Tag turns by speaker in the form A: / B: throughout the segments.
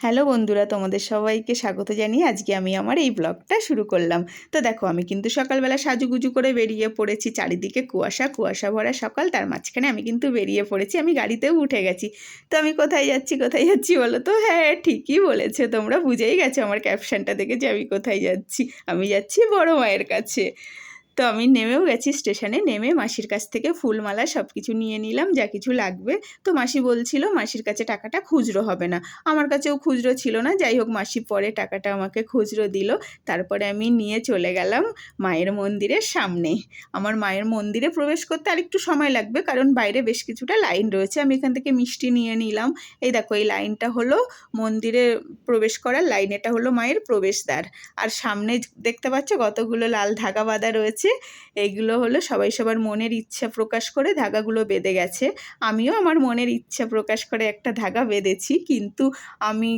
A: Hello বন্ধুরা, তোমাদের সবাইকে স্বাগত জানিয়ে আজকে আমি আমার এই ব্লগটা শুরু করলাম। তো দেখো, আমি কিন্তু সকালবেলা সাজুগুজু করে বেরিয়ে পড়েছি। চারিদিকে কুয়াশা কুয়াশা ভরা সকাল, তার মাঝখানে আমি কিন্তু বেরিয়ে পড়েছি। আমি গাড়িতেও উঠে গেছি। তো আমি কোথায় যাচ্ছি কোথায় যাচ্ছি বলো তো? হ্যাঁ ঠিকই বলেছে। তোমরা বুঝেই গেছো আমার ক্যাপশনটা দেখে যে আমি কোথায় যাচ্ছি। আমি যাচ্ছি বড় মায়ের কাছে। তো আমি নেমেও গেছি স্টেশনে, নেমে মাসির কাছ থেকে ফুলমালা সব কিছু নিয়ে নিলাম, যা কিছু লাগবে। তো মাসি বলছিল, মাসির কাছে টাকাটা খুচরো হবে না। আমার কাছেও খুচরো ছিল না, যাই হোক মাসি পরে টাকাটা আমাকে খুচরো দিল। তারপরে আমি নিয়ে চলে গেলাম মায়ের মন্দিরের সামনে। আমার মায়ের মন্দিরে প্রবেশ করতে আর একটু সময় লাগবে, কারণ বাইরে বেশ কিছুটা লাইন রয়েছে। আমি এখান থেকে মিষ্টি নিয়ে নিলাম। এই দেখো, এই লাইনটা হলো মন্দিরে প্রবেশ করার লাইন, এটা হলো মায়ের প্রবেশদ্বার। আর সামনে দেখতে পাচ্ছ কতগুলো লাল ধাগা বাঁধা রয়েছে। এইগুলো হলো সবাই সবার মনের ইচ্ছা প্রকাশ করে ধাগাগুলো বেঁধে গেছে। আমিও আমার মনের ইচ্ছা প্রকাশ করে একটা ধাগা বেঁধেছি, কিন্তু আমি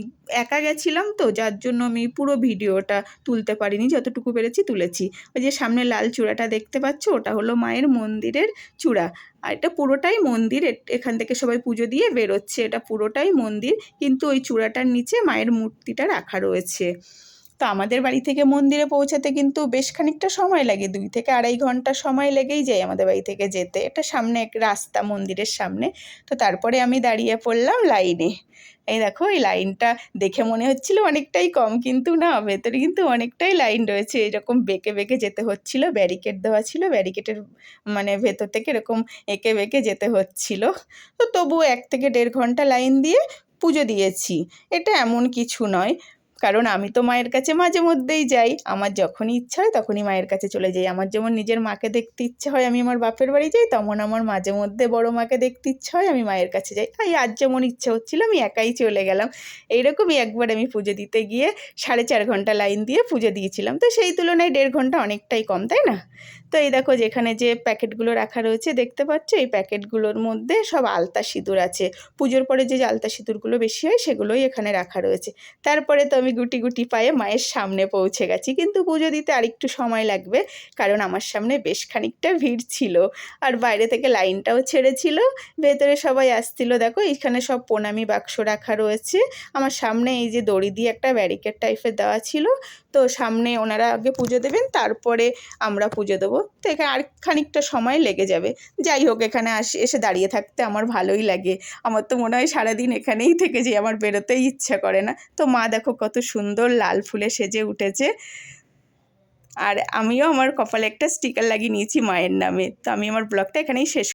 A: একা গেছিলাম তো, যার জন্য আমি পুরো ভিডিওটা তুলতে পারিনি, যতটুকু পেরেছি তুলেছি। ওই যে সামনে লাল চূড়াটা দেখতে পাচ্ছ, ওটা হলো মায়ের মন্দিরের চূড়া। আর এটা পুরোটাই মন্দির এখান থেকে সবাই পুজো দিয়ে বেরোচ্ছে, এটা পুরোটাই মন্দির, কিন্তু ওই চূড়াটার নিচে মায়ের মূর্তিটা রাখা রয়েছে। তো আমাদের বাড়ি থেকে মন্দিরে পৌঁছাতে কিন্তু বেশ খানিকটা সময় লাগে। দুই থেকে আড়াই ঘণ্টা সময় লেগেই যায় আমাদের বাড়ি থেকে যেতে। এটা সামনে এক রাস্তা মন্দিরের সামনে। তো তারপরে আমি দাঁড়িয়ে পড়লাম লাইনে। এই দেখো, এই লাইনটা দেখে মনে হচ্ছিল অনেকটাই কম, কিন্তু না, ভেতরে কিন্তু অনেকটাই লাইন রয়েছে। এরকম বেঁকে বেঁকে যেতে হচ্ছিল, ব্যারিকেড দেওয়া ছিল, ব্যারিকেডের মানে ভেতর থেকে এরকম এঁকে বেঁকে যেতে হচ্ছিল। তো তবুও এক থেকে দেড় ঘণ্টা লাইন দিয়ে পুজো দিয়েছি। এটা এমন কিছু নয়। কারণ আমি তো মায়ের কাছে মাঝে মধ্যেই যাই। আমার যখনই ইচ্ছা হয় তখনই মায়ের কাছে চলে যাই। আমার যেমন নিজের মাকে দেখতে ইচ্ছে হয় আমি আমার বাপের বাড়ি যাই, তেমন আমার মাঝে মধ্যে বড় মাকে দেখতে ইচ্ছা হয় আমি মায়ের কাছে যাই। তাই আজ যেমন ইচ্ছে হচ্ছিল আমি একাই চলে গেলাম। এইরকমই একবার আমি পুজো দিতে গিয়ে সাড়ে চার ঘণ্টা লাইন দিয়ে পুজো দিয়েছিলাম। তো সেই তুলনায় দেড় ঘণ্টা অনেকটাই কম, তাই না? তো এই দেখো যেখানে যে প্যাকেটগুলো রাখা রয়েছে দেখতে পাচ্ছ, এই প্যাকেটগুলোর মধ্যে সব আলতা সিঁদুর আছে। পুজোর পরে যে আলতা সিঁদুরগুলো বেশি হয় সেগুলোই এখানে রাখা রয়েছে। তারপরে তো আমি গুটি গুটি পায়ে মায়ের সামনে পৌঁছে গেছি। কিন্তু পুজো দিতে আরেকটু সময় লাগবে, কারণ আমার সামনে বেশ খানিকটা ভিড় ছিল। আর বাইরে থেকে লাইনটাও ছেড়েছিল, ভেতরে সবাই আসছিল। দেখো এখানে সব প্রণামী বাক্স রাখা রয়েছে। আমার সামনে এই যে দড়ি দিয়ে একটা ব্যারিকেড টাইপের দেওয়া ছিল, তো সামনে ওনারা আগে পুজো দেবেন, তারপরে আমরা পুজো দেবো। তো এখানে আর খানিকটা সময় লেগে যাবে। যাই হোক, এখানে আসে, এসে দাঁড়িয়ে থাকতে আমার ভালোই লাগে। আমার তো মনে হয় সারাদিন এখানেই থেকে যে আমার বেরোতেই ইচ্ছা করে না। তো মা দেখো কত সুন্দর লাল ফুলে সেজে উঠেছে। আর আমিও আমার কপালে একটা স্টিকার লাগিয়ে নিয়েছি মায়ের নামে। তো আমি আমার ব্লগটা এখানেই শেষ